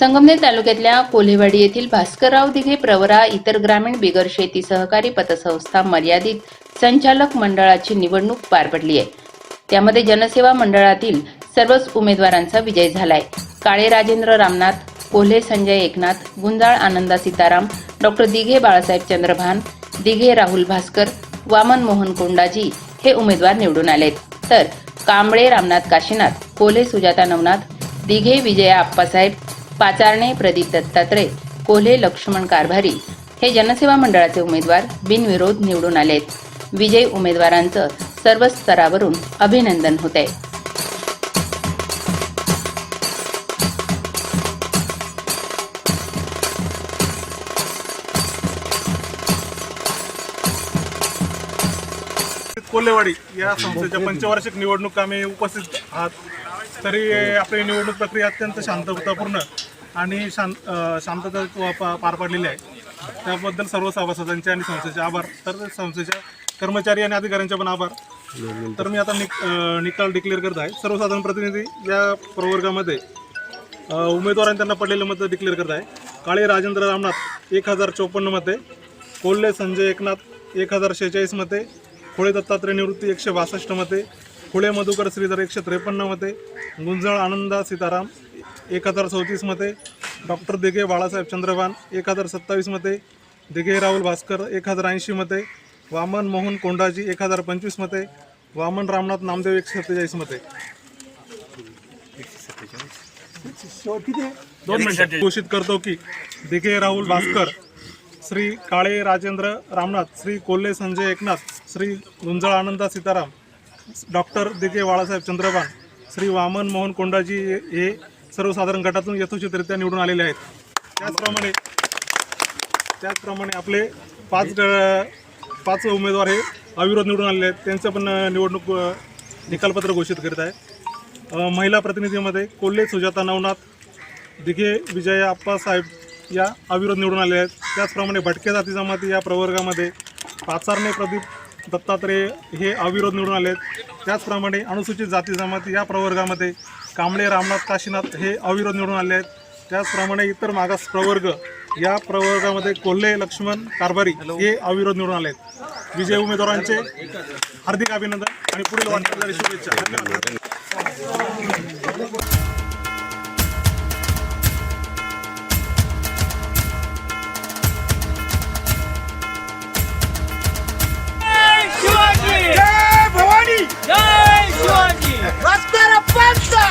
संगमनेर तालुक्यातल्या कोल्हेवाडी येथील भास्करराव दिघे प्रवरा इतर ग्रामीण बिगर शेती सहकारी पतसंस्था मर्यादित संचालक मंडळाची निवडणूक पार पडली आहे. त्यामध्ये जनसेवा मंडळातील सर्वच उमेदवारांचा विजय झालाय. काळे राजेंद्र रामनाथ कोल्हे संजय एकनाथ गुंजाळ आनंदा सीताराम डॉक्टर दिघे बाळासाहेब चंद्रभान दिघे राहुल भास्कर वामन मोहन कोंडाजी हे उमेदवार निवडून आलेत. तर कांबळे रामनाथ काशीनाथ कोल्हे सुजाता नवनाथ दिघे विजया आप्पासाहेब पाचारणे प्रदीप दत्तात्रय कोल्हे लक्ष्मण कारभारी हे जनसेवा मंडळाचे उमेदवार बिनविरोध निवडून आलेत. विजयी उमेदवारांचं सर्व स्तरावरून अभिनंदन होत आहे कोल्हेवाडी या संस्थेच्या पंचवार्षिक निवडणूक आम्ही उपस्थित आहात. तरी आपली निवडणूक प्रक्रिया अत्यंत शांततापूर्ण आणि शांत शांतता पार पाडलेली आहे. त्याबद्दल सर्व सभासदांचे आणि संस्थेचे आभार. तर संस्थेच्या कर्मचारी आणि अधिकाऱ्यांचे पण आभार. तर मी आता निक निकाल डिक्लेअर करत आहे. सर्वसाधारण प्रतिनिधी या प्रवर्गामध्ये उमेदवारांनी त्यांना पडलेले मतं डिक्लेअर करत आहे. काळे राजेंद्र रामनाथ एक हजार चोपन्न मते. कोल्हे संजय एकनाथ एक हजार शेहेचाळीस मते. खोळे दत्तात्रय निवृत्ती एकशे बासष्ट मते खोळे मधुकर श्रीधर एकशे त्रेपन्न मते गुंजळ आनंदा सीताराम एक हजार चौतीस मते डॉक्टर दिघे बाळासाहेब चंद्रभान एक हजार सत्तावीस मते दिघे राहुल भास्कर एक हजार ऐंशी मते वामन मोहन कोंडाजी एक हजार पंचवीस मते वामन रामनाथ नामदेव एकशे सत्तेचाळीस मते. दोन मिनिटात. घोषित करतो की दिघे राहुल भास्कर श्री काळे राजेंद्र रामनाथ श्री कोल्हे संजय एकनाथ श्री गुंजळ आनंदा सीताराम डॉक्टर दिघे बाळासाहेब चंद्रबान श्री वामन मोहन कोंडाजी हे सर्वसाधारण गटातून यथोचितरित्या निवडून आलेले आहेत. त्याचप्रमाणे त्याचप्रमाणे आपले पाच पाच उमेदवार हे अविरोध निवडून आलेले आहेत. त्यांचं पण निवडणूक निकालपत्र घोषित करीत आहे महिला प्रतिनिधीमध्ये कोल्हे सुजाता नवनाथ दिघे विजय आप्पासाहेब या अविरोध निवडून आले आहेत. त्याचप्रमाणे भटके जाती जमाती या प्रवर्गामध्ये पाचारणे प्रदीप दत्तात्रय हे अविरोध निवडून आले आहेत त्याचप्रमाणे अनुसूचित जाती जमाती या प्रवर्गामध्ये कांबळे रामनाथ काशीनाथ हे अविरोध निवडून आले आहेत. त्याचप्रमाणे इतर मागास प्रवर्ग या प्रवर्गामध्ये कोल्हे लक्ष्मण कारभारी हे अविरोध निवडून आले आहेत विजय उमेदवारांचे हार्दिक अभिनंदन आणि पुढील वाटचालीसाठी शुभेच्छा. शिवाजी रस्त्याला पंचा विजय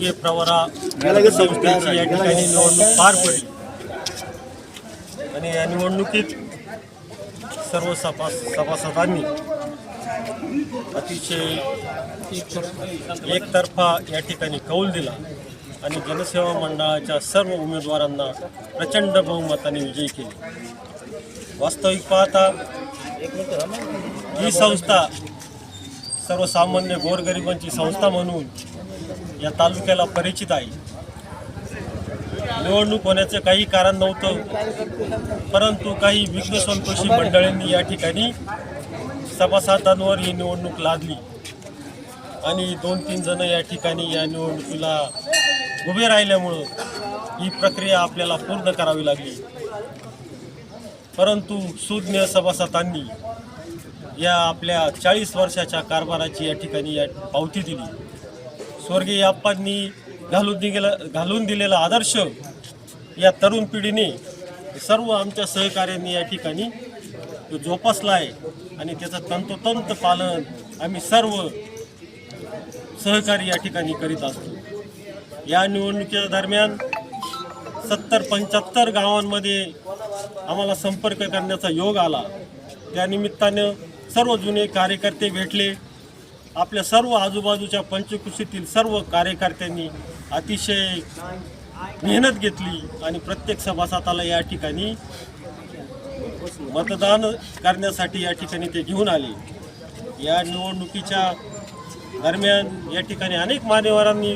दिघे प्रवरा संस्थेची या ठिकाणी निवडणूक पार पडली. आणि या निवडणुकीत सर्व सभा सभासदांनी अतिशय एकतर्फा या ठिकाणी कौल दिला आणि जनसेवा मंडळाच्या सर्व उमेदवारांना प्रचंड बहुमताने विजयी केले. वास्तविक पाहता ही संस्था सर्वसामान्य गोरगरिबांची संस्था म्हणून या तालुक्याला परिचित आहे. निवडणूक होण्याचं काही कारण नव्हतं परंतु काही विश्वसंतोषी मंडळींनी या ठिकाणी सभासदांवर ही निवडणूक लादली. आणि दोन तीन जण या ठिकाणी या निवडणुकीला उभे राहिल्यामुळं ही प्रक्रिया आपल्याला पूर्ण करावी लागली. परंतु सुज्ञ सभासदांनी या आपल्या चाळीस वर्षाच्या कारभाराची या ठिकाणी या पावती दिली. स्वर्गीय अप्पांनी घालून दिलेला घालून दिलेला आदर्श या तरुण पिढीने सर्व आमच्या सहकार्यांनी या ठिकाणी तो जोपासला आहे आणि त्याचं तंतोतंत पालन आम्ही सर्व सहकारी या ठिकाणी करीत असतो. या निवडणुकीच्या दरम्यान सत्तर पंच्याहत्तर गावांमध्ये आम्हाला संपर्क करण्याचा योग आला. त्यानिमित्तानं सर्व जुने कार्यकर्ते भेटले. आपल्या सर्व आजूबाजूच्या पंचकृषीतील सर्व कार्यकर्त्यांनी अतिशय मेहनत घेतली आणि प्रत्येक सभासदाला या ठिकाणी मतदान करण्यासाठी या ठिकाणी ते घेऊन आले. या निवडणुकीच्या दरम्यान या ठिकाणी अनेक मान्यवरांनी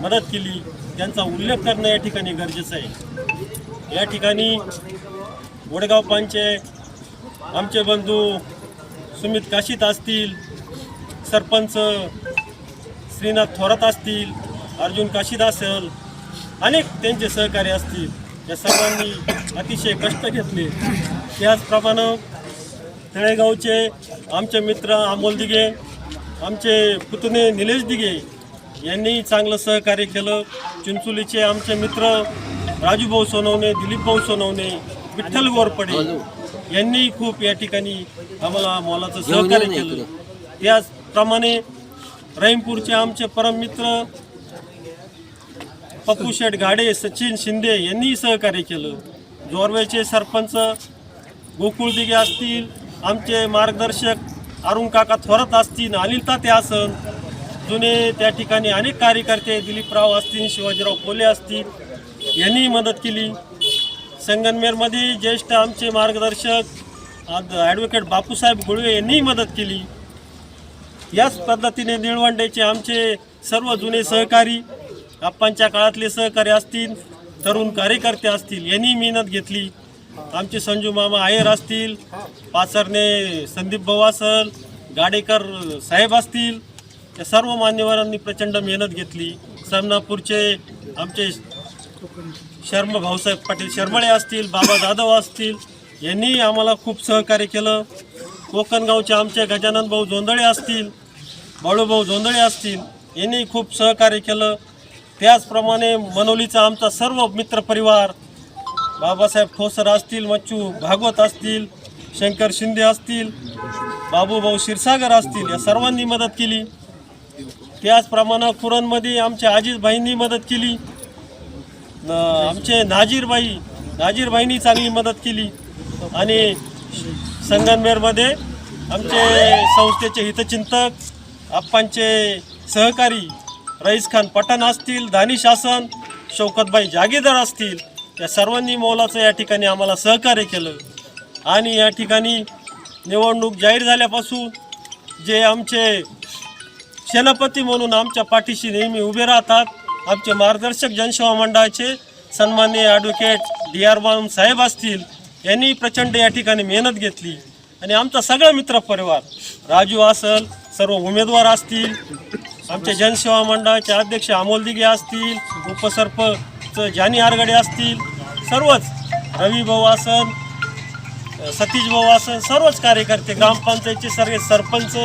मदत केली. त्यांचा उल्लेख करणं या ठिकाणी गरजेचं आहे. या ठिकाणी वडगाव पांचे आमचे बंधू सुमित काशीत असतील सरपंच श्रीनाथ थोरात असतील अर्जुन काशीद असेल अनेक त्यांचे सहकारी असतील. या सर्वांनी अतिशय कष्ट घेतले. त्याचप्रमाणे तळेगावचे आमचे मित्र अमोल दिघे आमचे पुतणे निलेश दिघे यांनी चांगलं सहकार्य केलं. चिंचोलीचे आमचे मित्र राजूभाऊ सोनवणे दिलीपभाऊ सोनवणे विठ्ठल गोरपडे यांनी खूप या ठिकाणी आम्हाला मोलाचं सहकार्य केलं. त्याचप्रमाणे रहीमपूरचे आमचे परममित्र पप्पू शेठ गाडे सचिन शिंदे यांनी सहकार्य केलं. जोरवेचे सरपंच गोकुळ दिघे असतील आमचे मार्गदर्शक अरुण काका थोरात असतील अनिल ताते आसन जुने त्या ठिकाणी अनेक कार्यकर्ते दिलीपराव असतील शिवाजीराव कोले असतील यांनी मदत केली. संगनमेरमध्ये ज्येष्ठ आमचे मार्गदर्शक ॲडव्होकेट बापूसाहेब गुळवे यांनीही मदत केली. याच पद्धतीने निळवंडेचे आमचे सर्व जुने सहकारी आप्पांच्या काळातले सहकारी असतील तरुण कार्यकर्ते असतील यांनी मेहनत घेतली. आमचे संजू मामा आयर असतील पाचरणे संदीप भाऊ असल गाडेकर साहेब असतील या सर्व मान्यवरांनी प्रचंड मेहनत घेतली. समनापूरचे आमचे शर्म भाऊसाहेब पाटील शर्मळे असतील बाबा जाधव असतील यांनी आम्हाला खूप सहकार्य केलं. कोकणगावचे आमचे गजानन भाऊ जोंधळे असतील बाळूभाऊ जोंधळे असतील यांनी खूप सहकार्य केलं. त्याचप्रमाणे मनोलीचा आमचा सर्व मित्रपरिवार बाबासाहेब ठोसर असतील मच्छू भागवत असतील शंकर शिंदे असतील बाबूभाऊ क्षीरसागर असतील या सर्वांनी मदत केली. त्याचप्रमाणे कुरणमध्ये आमच्या आजीजबाईंनी मदत केली. आमचे नाजीरबाई नाजीरबाईंनी चांगली मदत केली. आणि संगमनेरमध्ये आमचे संस्थेचे हितचिंतक आप्पांचे सहकारी रईस खान पठाण असतील दानिश आसन शौकतबाई जागीरदार असतील या सर्वांनी मोलाचं या ठिकाणी आम्हाला सहकार्य केलं. आणि या ठिकाणी निवडणूक जाहीर झाल्यापासून जे आमचे सेनापती म्हणून आमच्या पाठीशी नेहमी उभे राहतात आमचे मार्गदर्शक जनसेवा मंडळाचे सन्माननीय advocate D R Bam saheb असतील यांनी प्रचंड या ठिकाणी मेहनत घेतली. आणि आमचा सगळा मित्रपरिवार राजू असल सर्व उमेदवार असतील आमचे जनसेवा मंडळाचे अध्यक्ष अमोल दिघे असतील उपसरपंच जानी आरगडे असतील सर्वच रवी भाऊ आसन सतीश भाऊ आसन सर्वच कार्यकर्ते ग्रामपंचायतचे सर्व सरपंच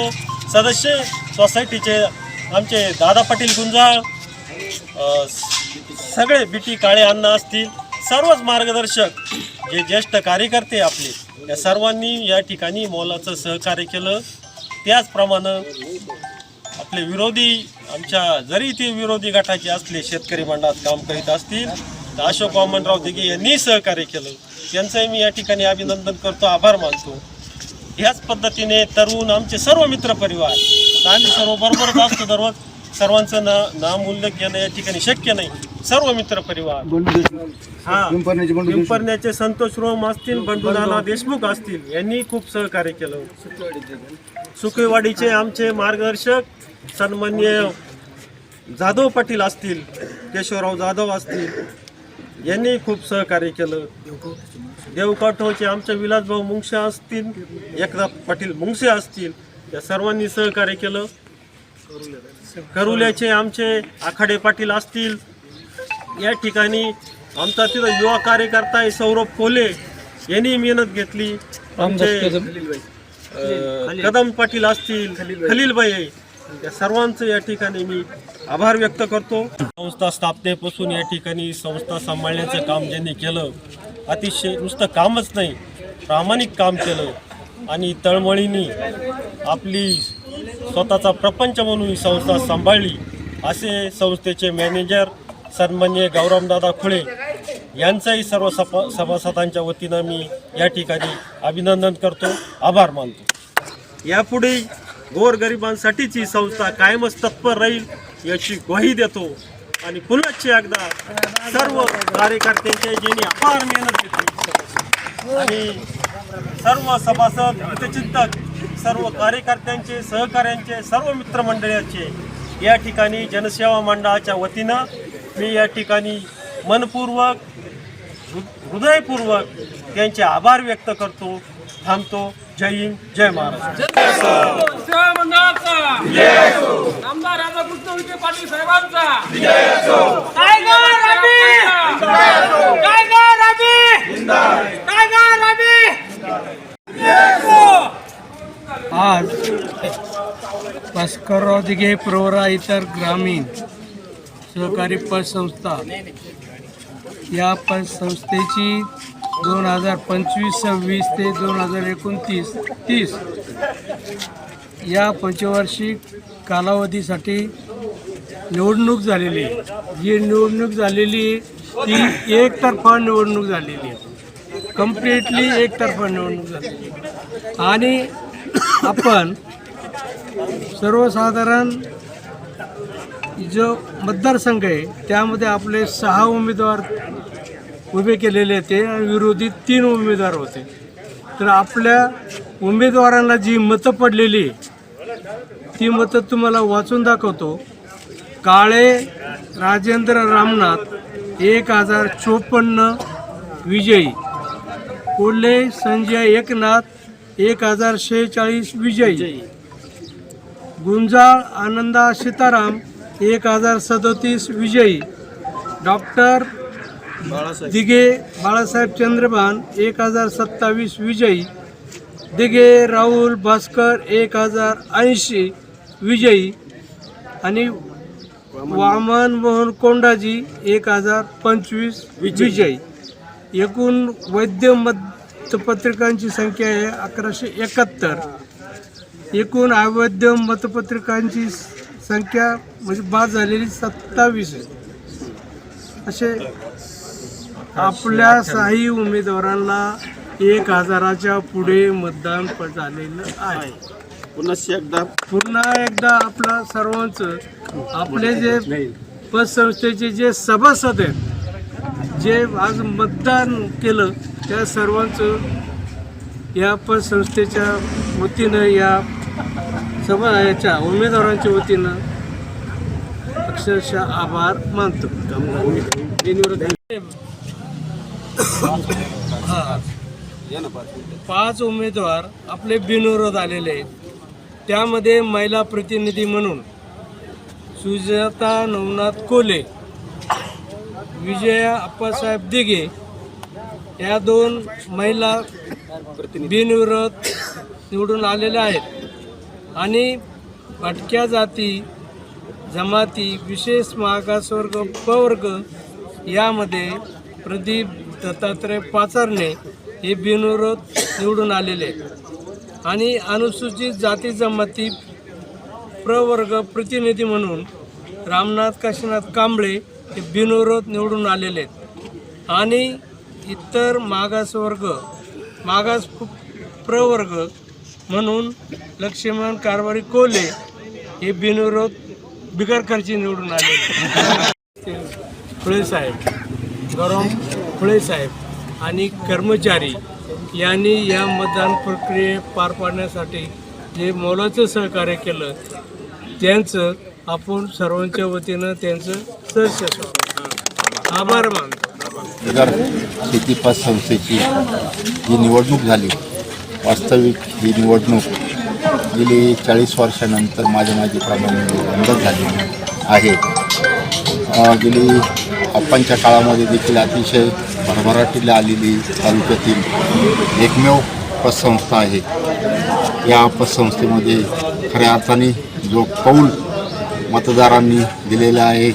सदस्य सोसायटीचे आमचे दादा पाटील गुंजाळ सगळे बिटी काळे अण्णा असतील सर्वच मार्गदर्शक जे ज्येष्ठ कार्यकर्ते आपले या सर्वांनी या ठिकाणी मोलाचं सहकार्य केलं. त्याचप्रमाणे आपले विरोधी आमच्या जरी ते विरोधी गटाचे असले शेतकरी मंडळात काम करीत असतील तर अशोक वामनराव दिघे यांनी सहकार्य केलं. त्यांचंही मी या ठिकाणी अभिनंदन करतो आभार मानतो. ह्याच पद्धतीने तरुण आमचे सर्व मित्र परिवार आम्ही सर्व बरोबरच असतो दररोज. सर्वांचं ना नाम उल्लेख घेणं या ठिकाणी शक्य नाही. सर्व मित्र परिवार. हा. पिंपरण्याचे संतोष रोम असतील बंडू देशमुख असतील यांनी खूप सहकार्य केलं. सुकेवाडीचे आमचे मार्गदर्शक सन्मान्य जाधव पाटील असतील केशवराव जाधव असतील यांनी खूप सहकार्य केलं. देवकाठोचे आमचे विलासभाऊ मुंगशे असतील एकदा पाटील मुंगशे असतील या सर्वांनी सहकार्य केलं. करुल्याचे आमचे आखाडे पाटील असतील. या ठिकाणी आमचा तिथं युवा कार्यकर्ता आहे सौरभ कोले यांनी मेहनत घेतली. आमचे कदम. पाटील असतील खलीलबाई या सर्वांचं या ठिकाणी मी आभार व्यक्त करतो. संस्था स्थापनेपासून या ठिकाणी संस्था सांभाळण्याचं काम ज्यांनी केलं अतिशय नुसतं कामच नाही प्रामाणिक काम केलं. आणि तळमळीने आपली स्वतःचा प्रपंच म्हणून ही संस्था सांभाळली. असे संस्थेचे मॅनेजर सन्मान्य गौरामदादा खुळे यांचाही सर्व सपा सभासदांच्या वतीनं मी या ठिकाणी अभिनंदन करतो. आभार मानतो. यापुढे गोरगरिबांसाठीच ही संस्था कायमच तत्पर राहील याची ग्वाही देतो. आणि पुन्हा एकदा सर्व कार्यकर्त्यांचे ज्यांनी अपार मेहनत घेतली. आणि सर्व सभासद हितचिंतक सर्व कार्यकर्त्यांचे सहकाऱ्यांचे सर्व मित्रमंडळाचे या ठिकाणी जनसेवा मंडळाच्या वतीनं मी या ठिकाणी मनपूर्वक हृदयपूर्वक त्यांचे आभार व्यक्त करतो थांबतो. जय हिंद जय महाराष्ट्र. सेवा मंडळाचा. आमदार राधाकृष्ण विखे पाटील साहेबांचा tiger Ravi tiger Ravi tiger Ravi आज भास्करराव दिघे प्रवरा इतर ग्रामीण सहकारी पतसंस्था या पतसंस्थेची दोन हजार पंचवीस सव्वीस ते दोन हजार एकोणतीस तीस या पंचवार्षिक कालावधीसाठी निवडणूक झालेली आहे. जी निवडणूक झालेली आहे, ती एकतर्फा निवडणूक झालेली आहे. कम्प्लिटली एकतर्फा निवडणूक झालेली आणि आपण सर्वसाधारण जो मतदारसंघ आहे त्यामध्ये आपले सहा उमेदवार उभे केलेले होते आणि विरोधी तीन उमेदवार होते. तर आपल्या उमेदवारांना जी मतं पडलेली ती मतं तुम्हाला वाचून दाखवतो. काळे राजेंद्र रामनाथ एक हजार चोपन्न विजयी. कोल्हे संजय एकनाथ एक हजार शेहेचाळीस विजयी. गुंजाळ आनंदा सीताराम एक हजार सदोतीस विजयी. डॉक्टर दिघे बाळासाहेब चंद्रभान एक हजार सत्तावीस विजयी. दिघे राहुल भास्कर एक हजार ऐंशी विजयी. आणि वामन मोहन कोंडाजी एक हजार पंचवीस विजयी. एकूण वैद्य मतपत्रिकांची संख्या आहे अकराशे एकाहत्तर. एकूण अवैध मतपत्रिकांची संख्या म्हणजे बाद झालेली सत्तावीस आहे. असे आपल्या साही उमेदवारांना एक हजाराच्या पुढे मतदान झालेलं आहे. पुन्हा एकदा. पुन्हा एकदा आपलं सर्वांचं आपले जे पतसंस्थेचे जे सभासद आहेत जे आज मतदान केलं त्या सर्वांचं या पतसंस्थेच्या वतीनं या सभा याच्या उमेदवारांच्या वतीनं अक्षरशः आभार मानतो. पाच उमेदवार आपले बिनविरोध आलेले आहेत. त्यामध्ये महिला प्रतिनिधी म्हणून सुजाता नवनाथ कोले विजया अप्पासाहेब दिघे या दोन महिला बिनविरोध निवडून आलेल्या आहेत. आणि भटक्या जाती जमाती विशेष मागासवर्ग प्रवर्ग यामध्ये प्रदीप दत्तात्रय पाचारणे हे बिनविरोध निवडून आलेले आहेत. आणि अनुसूचित जाती जमाती प्रवर्ग प्रतिनिधी म्हणून रामनाथ काशीनाथ कांबळे हे बिनविरोध निवडून आलेले आहेत. आणि इतर मागासवर्ग मागास प्रवर्ग म्हणून लक्ष्मण कारवारी कोले हे बिनविरोध बिगर खर्ची निवडून आले फुळे साहेब गौरव फुळे साहेब आणि कर्मचारी यांनी या मतदान प्रक्रिये पार पाडण्यासाठी जे मोलाचं सहकार्य केलं त्यांचं आपण सर्वांच्या वतीनं त्यांचं सहर्ष आभार मानतो. शेतीपास शेती संस्थेची जी निवडणूक झाली वास्तविक ही निवडणूक गेली चाळीस वर्षानंतर माझ्या माहितीप्रमाणे बंद झाली आहे. गेली आप्पांच्या काळामध्ये देखील अतिशय भरभराटीला आलेली तालुक्यातील एकमेव पतसंस्था आहे. या पतसंस्थेमध्ये खऱ्या अर्थाने जो कौल मतदारांनी दिलेला आहे.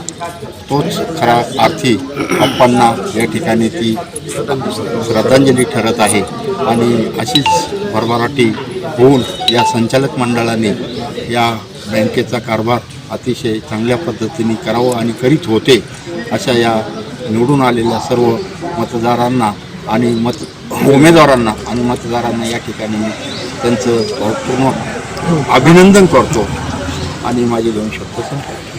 तोच खरा अर्थी अप्पांना या ठिकाणी ती श्रद्धांजली ठरत आहे. आणि अशीच भरभराटी होऊन या संचालक मंडळाने या बँकेचा कारभार अतिशय चांगल्या पद्धतीने करावं आणि करीत होते अशा या निवडून आलेल्या सर्व मतदारांना आणि मत उमेदवारांना आणि मतदारांना या ठिकाणी मी त्यांचं पूर्ण अभिनंदन करतो. आणि माझे दोन शब्द संपले.